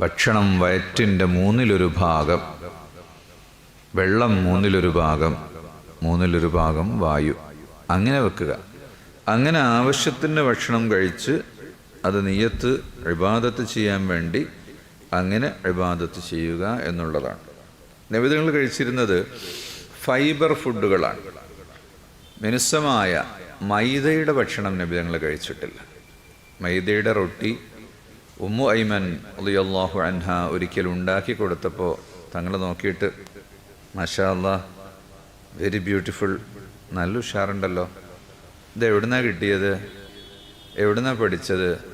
ഭക്ഷണം വയറ്റിന്റെ മൂന്നിലൊരു ഭാഗം വെള്ളം മൂന്നിലൊരു ഭാഗം മൂന്നിലൊരു ഭാഗം വായു. അങ്ങനെ വെക്കുക. അങ്ങനെ ആവശ്യത്തിന് ഭക്ഷണം കഴിച്ച് അത് നീയത്ത് ഇബാദത്ത് ചെയ്യാൻ വേണ്ടി അങ്ങനെ ഇബാദത്ത് ചെയ്യുക എന്നുള്ളതാണ്. നിവേദനങ്ങൾ കഴിച്ചിരുന്നത് ഫൈബർ ഫുഡുകളാണ്. മിനുസമായ മൈദയുടെ ഭക്ഷണം നബിതങ്ങൾ കഴിച്ചിട്ടില്ല. മൈദയുടെ റൊട്ടി ഉമ്മു ഐമൻ അലിയല്ലാഹു അൻഹ ഒരിക്കൽ ഉണ്ടാക്കി കൊടുത്തപ്പോൾ തങ്ങൾ നോക്കിയിട്ട് മഷാ വെരി ബ്യൂട്ടിഫുൾ നല്ല ഉഷാറുണ്ടല്ലോ. ഇത് എവിടുന്നാണ് കിട്ടിയത്? എവിടുന്നാ പഠിച്ചത്?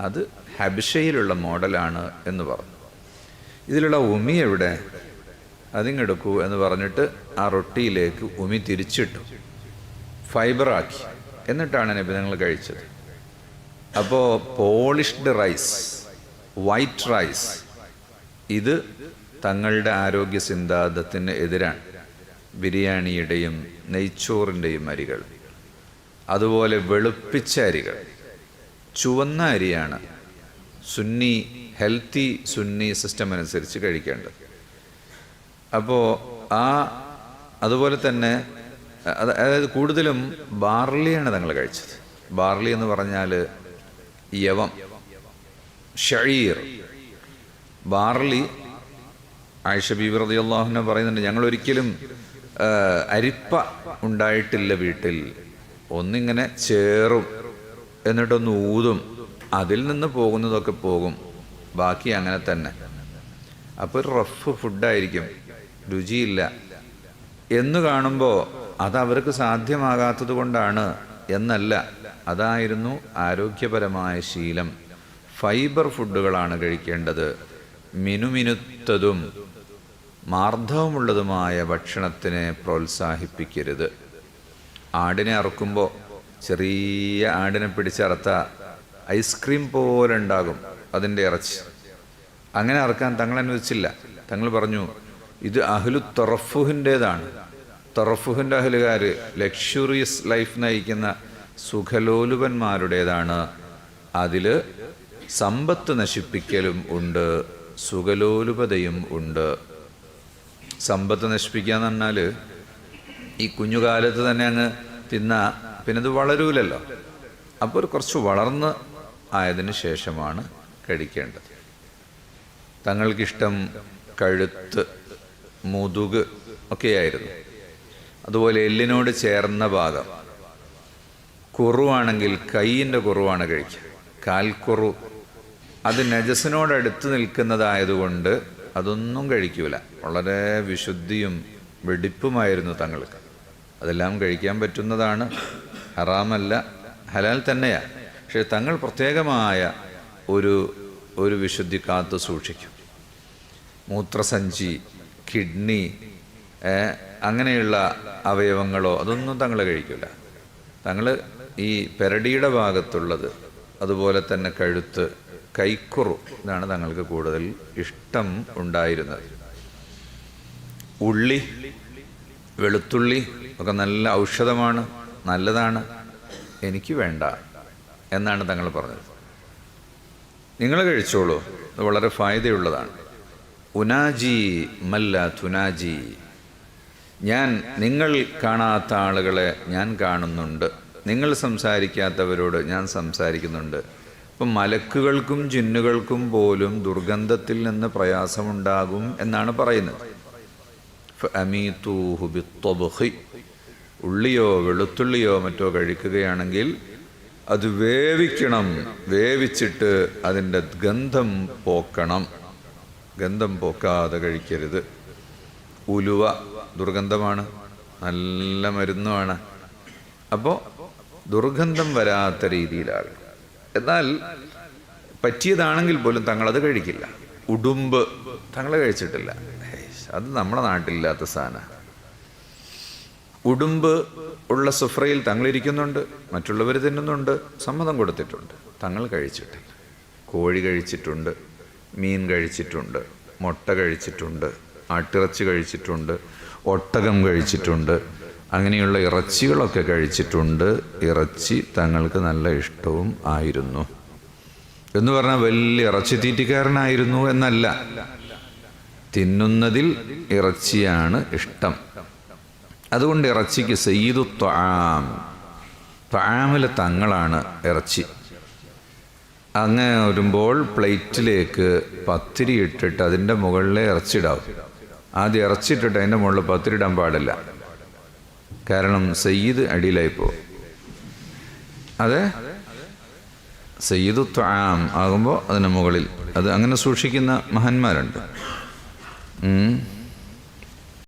അത് ഹബിഷയിലുള്ള മോഡലാണ് എന്ന് പറഞ്ഞു. ഇതിലുള്ള ഉമി എവിടെ? അതിങ്ങെടുക്കൂ എന്ന് പറഞ്ഞിട്ട് ആ റൊട്ടിയിലേക്ക് ഉമി തിരിച്ചിട്ടു. ഫൈബറാക്കി. എന്നിട്ടാണ് നബി നിങ്ങൾ കഴിച്ചത്. അപ്പോൾ പോളിഷ്ഡ് റൈസ് വൈറ്റ് റൈസ് ഇത് തങ്ങളുടെ ആരോഗ്യ സിദ്ധാന്തത്തിന് എതിരാണ്. ബിരിയാണിയുടെയും നെയ്ച്ചോറിന്റെയും അരികൾ. അതുപോലെ വെളുപ്പിച്ച അരികൾ. ചുവന്ന അരിയാണ് സുന്നി ഹെൽത്തി സുന്നി സിസ്റ്റം അനുസരിച്ച് കഴിക്കേണ്ടത്. അപ്പോൾ ആ അതുപോലെ തന്നെ അതായത് കൂടുതലും ബാർലിയാണ് തങ്ങൾ കഴിച്ചത്. ബാർലി എന്ന് പറഞ്ഞാൽ യവം. ഷഴീർ ബാർലി ആയിഷ ബീബി അള്ളാഹുനെ പറയുന്നുണ്ട് ഞങ്ങൾ ഒരിക്കലും അരിപ്പ ഉണ്ടായിട്ടില്ല വീട്ടിൽ. ഒന്നിങ്ങനെ ചേറും എന്നിട്ടൊന്ന് ഊതും അതിൽ നിന്ന് പോകുന്നതൊക്കെ പോകും. ബാക്കി അങ്ങനെ തന്നെ. അപ്പോൾ ഒരു റഫ് ഫുഡായിരിക്കും രുചിയില്ല. എന്ന് കാണുമ്പോൾ അത് അവർക്ക് സാധ്യമാകാത്തത് കൊണ്ടാണ് എന്നല്ല. അതായിരുന്നു ആരോഗ്യപരമായ ശീലം. ഫൈബർ ഫുഡുകളാണ് കഴിക്കേണ്ടത്. മിനുമിനുത്തതും മാർദ്ദവമുള്ളതുമായ ഭക്ഷണത്തിനെ പ്രോത്സാഹിപ്പിക്കരുത്. ആടിനെ അറുക്കുമ്പോൾ ചെറിയ ആടിനെ പിടിച്ചറുത്ത ഐസ്ക്രീം പോലെ ഉണ്ടാകും അതിന്റെ ഇറച്ചി. അങ്ങനെ അറക്കാൻ തങ്ങൾ അനുവദിച്ചില്ല. തങ്ങൾ പറഞ്ഞു ഇത് അഹ്ലു തൊറഫുഹിന്റേതാണ്. തൊറഫുഹിന്റെ അഹലുകാർ ലക്ഷറിയസ് ലൈഫ് നയിക്കുന്ന സുഖലോലുപന്മാരുടേതാണ്. അതിൽ സമ്പത്ത് നശിപ്പിക്കലും ഉണ്ട് സുഖലോലുപതയും ഉണ്ട്. സമ്പത്ത് നശിപ്പിക്കുക എന്ന് പറഞ്ഞാൽ ഈ കുഞ്ഞുകാലത്ത് തന്നെ അങ്ങ് തിന്ന പിന്നെ അത് വളരൂലല്ലോ. അപ്പോൾ ഒരു കുറച്ച് വളർന്ന് ആയതിന് ശേഷമാണ് കഴിക്കേണ്ടത്. തങ്ങൾക്കിഷ്ടം കഴുത്ത് മുതുക് ഒക്കെയായിരുന്നു. അതുപോലെ എല്ലിനോട് ചേർന്ന ഭാഗം. കുറുവാണെങ്കിൽ കൈയിന്റെ കുറുവാണ് കഴിക്കുക. കാൽക്കുറു അത് നജസിനോടടുത്ത് നിൽക്കുന്നതായതുകൊണ്ട് അതൊന്നും കഴിക്കൂല. വളരെ വിശുദ്ധിയും വെടിപ്പുമായിരുന്നു തങ്ങൾക്ക്. അതെല്ലാം കഴിക്കാൻ പറ്റുന്നതാണ്. ഹറാമല്ല. ഹലാൽ തന്നെയാണ് പക്ഷേ തങ്ങൾ പ്രത്യേകമായ ഒരു ഒരു വിശുദ്ധി കാത്തു സൂക്ഷിക്കും. മൂത്രസഞ്ചി കിഡ്നി അങ്ങനെയുള്ള അവയവങ്ങളോ അതൊന്നും തങ്ങൾ കഴിക്കില്ല തങ്ങൾ ഈ പെരടിയുടെ ഭാഗത്തുള്ളത്. അതുപോലെ തന്നെ കഴുത്ത് കൈക്കുറു ഇതാണ് തങ്ങൾക്ക് കൂടുതൽ ഇഷ്ടം ഉണ്ടായിരുന്നത്. ഉള്ളി വെളുത്തുള്ളി ഒക്കെ നല്ല ഔഷധമാണ് നല്ലതാണ് എനിക്ക് വേണ്ട എന്നാണ് തങ്ങൾ പറഞ്ഞത്. നിങ്ങൾ കഴിച്ചോളൂ അത് വളരെ ഫായതയുള്ളതാണ്. ഉനാജി മല്ല തുനാജി. ഞാൻ നിങ്ങൾ കാണാത്ത ആളുകളെ ഞാൻ കാണുന്നുണ്ട്. നിങ്ങൾ സംസാരിക്കാത്തവരോട് ഞാൻ സംസാരിക്കുന്നുണ്ട്. ഇപ്പം മലക്കുകൾക്കും ജിന്നുകൾക്കും പോലും ദുർഗന്ധത്തിൽ നിന്ന് പ്രയാസമുണ്ടാകും എന്നാണ് പറയുന്നത്. ഉള്ളിയോ വെളുത്തുള്ളിയോ മറ്റോ കഴിക്കുകയാണെങ്കിൽ അത് വേവിക്കണം. വേവിച്ചിട്ട് അതിന്റെ ഗന്ധം പോക്കണം. ഗന്ധം പോക്കാതെ കഴിക്കരുത്. ഉലുവ ദുർഗന്ധമാണ്. നല്ല മരുന്നുമാണ്. അപ്പോൾ ദുർഗന്ധം വരാത്ത രീതിയിലാണ്. എന്നാൽ പറ്റിയതാണെങ്കിൽ പോലും തങ്ങളത് കഴിക്കില്ല. ഉടുമ്പ് തങ്ങൾ കഴിച്ചിട്ടില്ല. അത് നമ്മുടെ നാട്ടിലില്ലാത്ത സാധന. ഉടുമ്പ് ഉള്ള സുഫ്രയിൽ തങ്ങളിരിക്കുന്നുണ്ട് മറ്റുള്ളവർ തിന്നുന്നുണ്ട് സമ്മതം കൊടുത്തിട്ടുണ്ട്. തങ്ങൾ കഴിച്ചിട്ടില്ല. കോഴി കഴിച്ചിട്ടുണ്ട് മീൻ കഴിച്ചിട്ടുണ്ട് മുട്ട കഴിച്ചിട്ടുണ്ട് ആട്ടിറച്ചി കഴിച്ചിട്ടുണ്ട് ഒട്ടകം കഴിച്ചിട്ടുണ്ട് അങ്ങനെയുള്ള ഇറച്ചികളൊക്കെ കഴിച്ചിട്ടുണ്ട്. ഇറച്ചി തങ്ങൾക്ക് നല്ല ഇഷ്ടവും ആയിരുന്നു. എന്ന് പറഞ്ഞാൽ വലിയ ഇറച്ചി തീറ്റിക്കാരനായിരുന്നു എന്നല്ല. തിന്നുന്നതിൽ ഇറച്ചിയാണ് ഇഷ്ടം. അതുകൊണ്ട് ഇറച്ചിക്ക് സെയ്തു ത്വാം. ത്വാമിലെ തങ്ങളാണ് ഇറച്ചി. അങ്ങനെ വരുമ്പോൾ പ്ലേറ്റിലേക്ക് പത്തിരി ഇട്ടിട്ട് അതിന്റെ മുകളിലെ ഇറച്ചിടാവും. ആദ്യം ഇറച്ചിട്ടിട്ട് അതിന്റെ മുകളിൽ പത്തിരി ഇടാൻ പാടില്ല. കാരണം സയ്യിദ് അടിയിലായിപ്പോ അതെ? സയ്യിദു ത്വാം ആകുമ്പോൾ അതിന് മുകളിൽ. അത് അങ്ങനെ സൂക്ഷിക്കുന്ന മഹാന്മാരുണ്ട്.